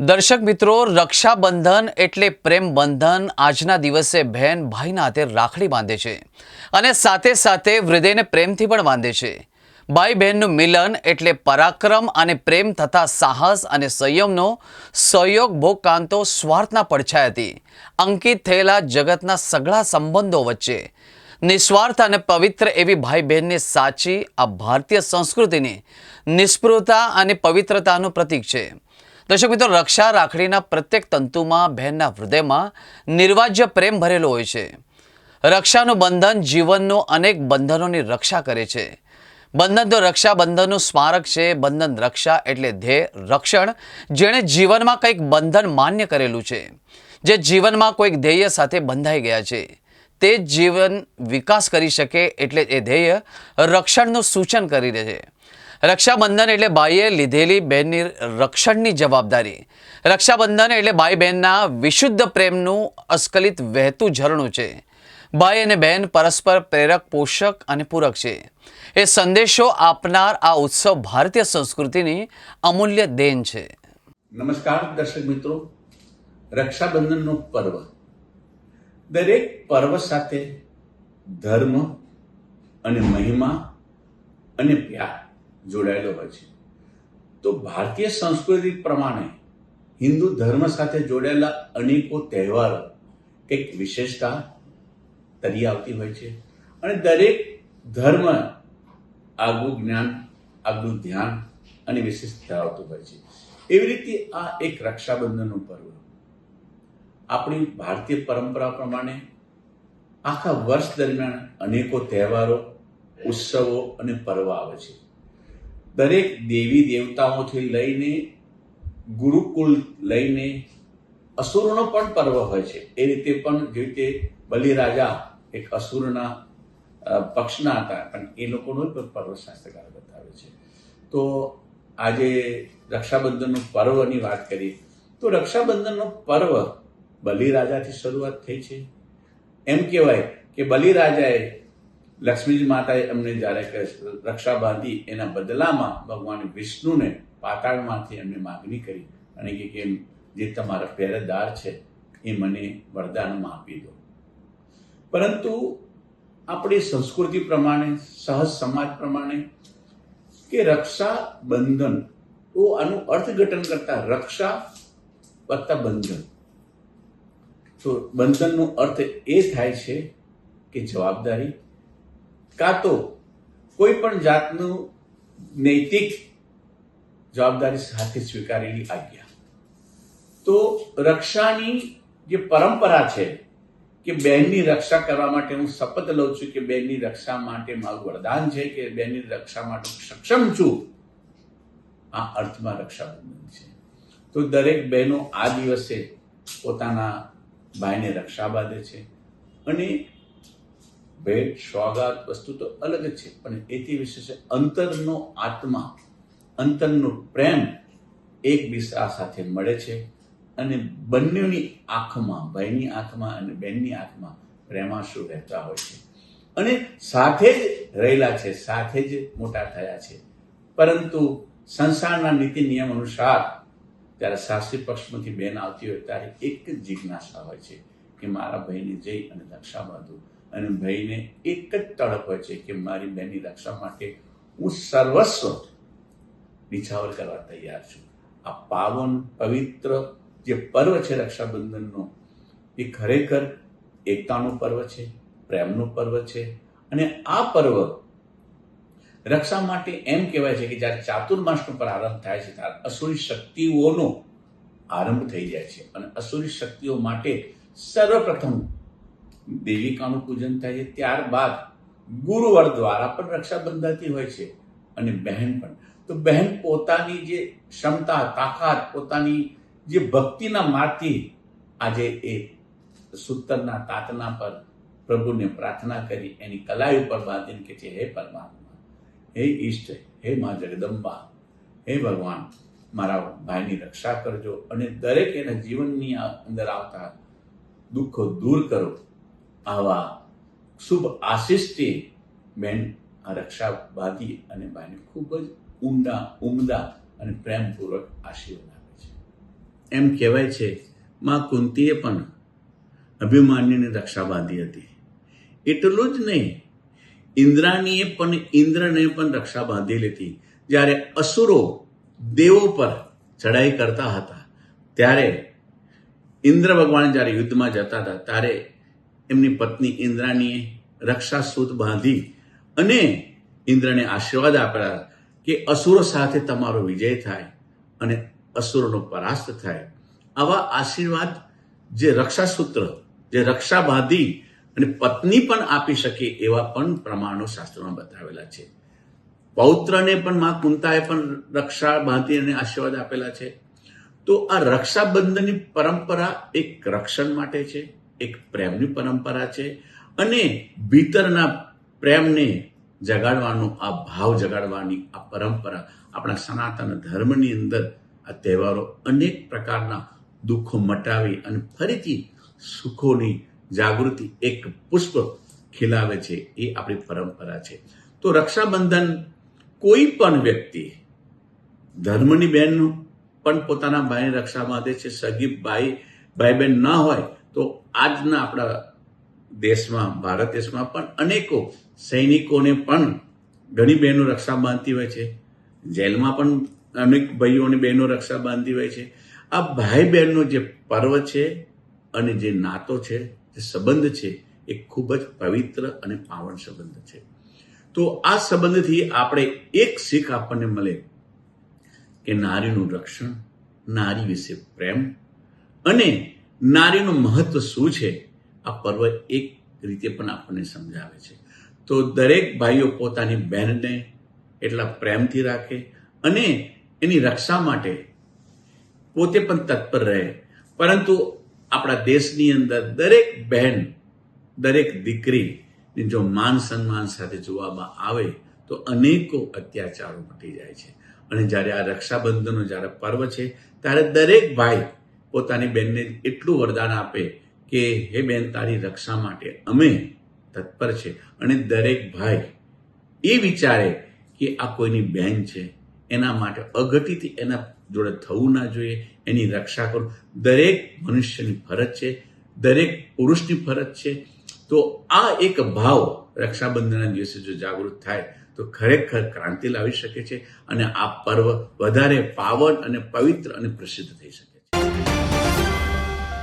દર્શક મિત્રો, રક્ષાબંધન એટલે પ્રેમ બંધન આજના દિવસે બહેન ભાઈના હાથે રાખડી બાંધે છે અને સાથે સાથે હૃદયને પ્રેમથી પણ બાંધે છે. ભાઈ બહેનનું મિલન એટલે પરાક્રમ અને પ્રેમ તથા સાહસ અને સંયમનો સહયોગ ભોગકાંતો સ્વાર્થના પડછાયાથી અંકિત થયેલા જગતના સઘળા સંબંધો વચ્ચે. નિસ્વાર્થ અને પવિત્ર એવી ભાઈ બહેનની સાચી, આ ભારતીય સંસ્કૃતિની નિષ્પૃહતા અને પવિત્રતાનું પ્રતીક છે. દર્શક મિત્રો, રક્ષા રાખડીના પ્રત્યેક તંતુમાં, બહેનના હૃદયમાં નિર્વાજ્ય પ્રેમ ભરેલો હોય છે. રક્ષાનું બંધન જીવનનું અનેક બંધનોની રક્ષા કરે છે. બંધન તો રક્ષાબંધનનું સ્મારક છે. બંધન રક્ષા એટલે ધ્યેય, રક્ષણ, જેણે જીવનમાં કંઈક બંધન માન્ય કરેલું છે. જે જીવનમાં કોઈક ધ્યેય સાથે બંધાઈ ગયા છે. તે જીવન વિકાસ કરી શકે એટલે એ ધ્યેય રક્ષણનું સૂચન કરી રહે છે. રક્ષાબંધન એટલે બાઈએ લીધેલી બહેનની રક્ષણની જવાબદારી. રક્ષાબંધન એટલે ભાઈ બહેનના વિશુદ્ધ પ્રેમનું અસ્કલિત વહેતું ઝરણું છે. ભાઈ અને બહેન પરસ્પર પ્રેરક, પોષક અને પૂરક છે. એ સંદેશો આપનાર આ ઉત્સવ ભારતીય સંસ્કૃતિની અમૂલ્ય દેન છે. નમસ્કાર, દર્શક મિત્રો. રક્ષાબંધનનો પર્વ. દરેક પર્વ સાથે ધર્મ અને મહિમા અને પ્યાર જોડાયેલો હોય છે. તો ભારતીય સંસ્કૃતિ પ્રમાણે હિન્દુ ધર્મ સાથે જોડાયેલા અનેકો તહેવારો કંઈક વિશેષતા તરી આવતી હોય છે. અને દરેક ધર્મ આગવું જ્ઞાન આગવું ધ્યાન અને વિશેષ ધરાવતું હોય છે. એવી રીતે આ એક રક્ષાબંધનનું પર્વ. આપણી ભારતીય પરંપરા પ્રમાણે આખા વર્ષ દરમિયાન અનેકો તહેવારો, ઉત્સવો અને પર્વ આવે છે. દરેક દેવી દેવતાઓથી લઈને ગુરુકુલ લઈને અસુરનો પણ પર્વ હોય છે. એ રીતે પણ જે રીતે બલિરાજા એક અસુરના પક્ષના હતા, પણ એ લોકોનો પણ પર્વ શાસ્ત્રકાર બતાવે છે. તો આજે રક્ષાબંધનનું પર્વની વાત કરીએ, તો રક્ષાબંધનનો પર્વ બલિરાજાથી શરૂઆત થઈ છે. એમ કહેવાય કે બલિરાજાએ લક્ષ્મીજી માતાએ એમને જ્યારે રક્ષા બાંધી એના બદલામાં ભગવાન વિષ્ણુને પાતાળમાંથી એમને માગણી કરી અને કે કેમ જે તમારા પહેરેદાર છે એ મને વરદાનમાં આપી દો. પરંતુ આપણી સંસ્કૃતિ પ્રમાણે, સહજ સમાજ પ્રમાણે કે રક્ષા બંધન, તો આનું અર્થઘટન કરતા રક્ષા વત્તા બંધન. તો બંધનનો અર્થ એ થાય છે કે જવાબદારી કાં તો કોઈ પણ જાતનું નૈતિક જવાબદારી સાથે સ્વીકારેલી આજ્ઞા. તો રક્ષાની જે પરંપરા છે કે બહેનની રક્ષા કરવા માટે હું શપથ લઉં છું કે બહેનની રક્ષા માટે મારું વરદાન છે કે બહેનની રક્ષા માટે હું સક્ષમ છું, આ અર્થમાં રક્ષાબંધન છે. તો દરેક બહેનો આ દિવસે પોતાના ભાઈને રક્ષા બાંધે છે અને ભેટ સ્વાગત વસ્તુ તો અલગ જ છે. પણ એથી વિશેષ અંતરનો આત્મા, અંતરનો પ્રેમ એકબીજા સાથે મળે છે અને બંનેની આંખમાં, ભાઈની આંખમાં અને બહેનની આંખમાં પ્રેમાશુ રહેતા હોય છે. અને સાથે જ રહેલા છે, સાથે જ મોટા થયા છે. પરંતુ સંસારના નીતિ નિયમ અનુસાર જ્યારે સાસરી પક્ષમાંથી બેન આવતી હોય ત્યારે એક જ જિજ્ઞાસા હોય છે કે મારા ભાઈને જઈ અને રક્ષા બાંધું અને ભાઈને એક જ તડપ હોય છે કે મારી બહેનની રક્ષા માટે હું સર્વસ્વ નિછાવર કરવા તૈયાર છું. આ પાવન પવિત્ર જે પર્વ છે રક્ષાબંધનનો, એ ખરેખર એકતાનું પર્વ છે, પ્રેમનું પર્વ છે અને આ પર્વ રક્ષા માટે એમ કહેવાય છે કે જ્યારે ચાતુર્માસનો પ્રારંભ થાય છે ત્યારે અસુરી શક્તિઓનો આરંભ થઈ જાય છે. અને અસુરી શક્તિઓ માટે સર્વપ્રથમ દેવિકાનું પૂજન થાય છે, ત્યારબાદ ગુરુવર દ્વારા પણ રક્ષા બંધાતી હોય છે અને બહેન પણ. તો બહેન પોતાની જે ક્ષમતા, તાકાત, પોતાની જે ભક્તિના માર્ગથી આજે એ સૂતરના તાતના પર પ્રભુને પ્રાર્થના કરી, એની કલાઈ ઉપર બાંધીને કે છે, હે પરમાત્મા, હે ઈષ્ટ, હે મા જગદંબા, હે ભગવાન, મારા ભાઈની રક્ષા કરજો અને દરેક એના જીવનની અંદર આવતા દુઃખો દૂર કરો. આવા શુભ આશિષથી બેન આ રક્ષા બાંધી અને ભાઈને ખૂબ જ ઊંડા, ઉમદા અને પ્રેમપૂર્વક આશીર્વાદ આપે છે. એમ કહેવાય છે, માં કુંતીએ પણ અભિમાન્યુની રક્ષા બાંધી હતી. એટલું જ નહીં, ઇન્દ્રાણીએ પણ ઇન્દ્રને પણ રક્ષા બાંધી લીધી. જ્યારે અસુરો દેવો પર ચડાઈ કરતા હતા, ત્યારે ઇન્દ્ર ભગવાન જ્યારે યુદ્ધમાં જતા હતા, ત્યારે એમની પત્ની ઇન્દ્રાણીએ રક્ષાસૂત બાંધી અને ઇન્દ્રને આશીર્વાદ આપેલા કે અસુરો સાથે તમારો વિજય થાય અને અસુરોનો પરાસ્ત થાય. આવા આશીર્વાદ જે રક્ષાસૂત્ર, જે રક્ષા બાંધી અને પત્ની પણ આપી શકે એવા પણ પ્રમાણો શાસ્ત્રોમાં બતાવેલા છે. પૌત્રને પણ માં કુંતાએ પણ રક્ષા બાંધી અને આશીર્વાદ આપેલા છે. તો આ રક્ષાબંધનની પરંપરા એક રક્ષણ માટે છે. એક પ્રેમની પરંપરા છે અને ભીતરના પ્રેમને જગાડવાનો, આ ભાવ જગાડવાની આ પરંપરા આપણા સનાતન ધર્મની અંદર આ તહેવારો અનેક પ્રકારના દુઃખો મટાવી અને ફરીથી સુખોની જાગૃતિ એક પુષ્પ ખીલાવે છે. એ આપણી પરંપરા છે. તો રક્ષાબંધન કોઈ પણ વ્યક્તિ ધર્મની બહેન પણ પોતાના ભાઈને રક્ષા બાંધે છે, સગી ભાઈ ભાઈ બહેન ન હોય તો આજના આપણા દેશમાં, ભારત દેશમાં પણ અનેકો સૈનિકોને પણ ઘણી બહેનો રક્ષા બાંધતી હોય છે. જેલમાં પણ અનેક ભાઈઓ અને બહેનો રક્ષા બાંધતી હોય છે. આ ભાઈ બહેનનો જે પર્વ છે અને જે નાતો છે, જે સંબંધ છે, એ ખૂબ જ પવિત્ર અને પાવન સંબંધ છે. તો આ સંબંધથી આપણે એક શીખ આપણને મળે કે નારીનું રક્ષણ, નારી વિશે પ્રેમ અને નારીનું મહત્વ શું છે? આ પર્વ એક રીતે પણ આપણને સમજાવે છે. તો દરેક ભાઈઓ પોતાની બહેનને એટલા પ્રેમથી રાખે અને એની રક્ષા માટે પોતે પણ તત્પર રહે. પરંતુ આપણા દેશની અંદર દરેક બહેન, દરેક દીકરી જો માન સન્માન સાથે જોવામાં આવે તો અનેકો અત્યાચારો મટી જાય છે. અને જ્યારે આ રક્ષાબંધનનો જ્યારે પર્વ છે, ત્યારે દરેક ભાઈ પોતાની બહેનને એટલું વરદાન આપે કે, હે બેન, તારી રક્ષા માટે અમે તત્પર છે. અને દરેક ભાઈ એ વિચારે કે આ કોઈની બહેન છે. એના માટે અગતિથી એના જોડે થવું ના જોઈએ. એની રક્ષા કરો. દરેક મનુષ્યની ફરજ છે. દરેક પુરુષની ફરજ છે. તો આ એક ભાવ રક્ષાબંધનના દિવસે જો જાગૃત થાય, તો ખરેખર ક્રાંતિ લાવી શકે છે અને આ પર્વ વધારે પાવન અને પવિત્ર અને પ્રસિદ્ધ થઈ શકે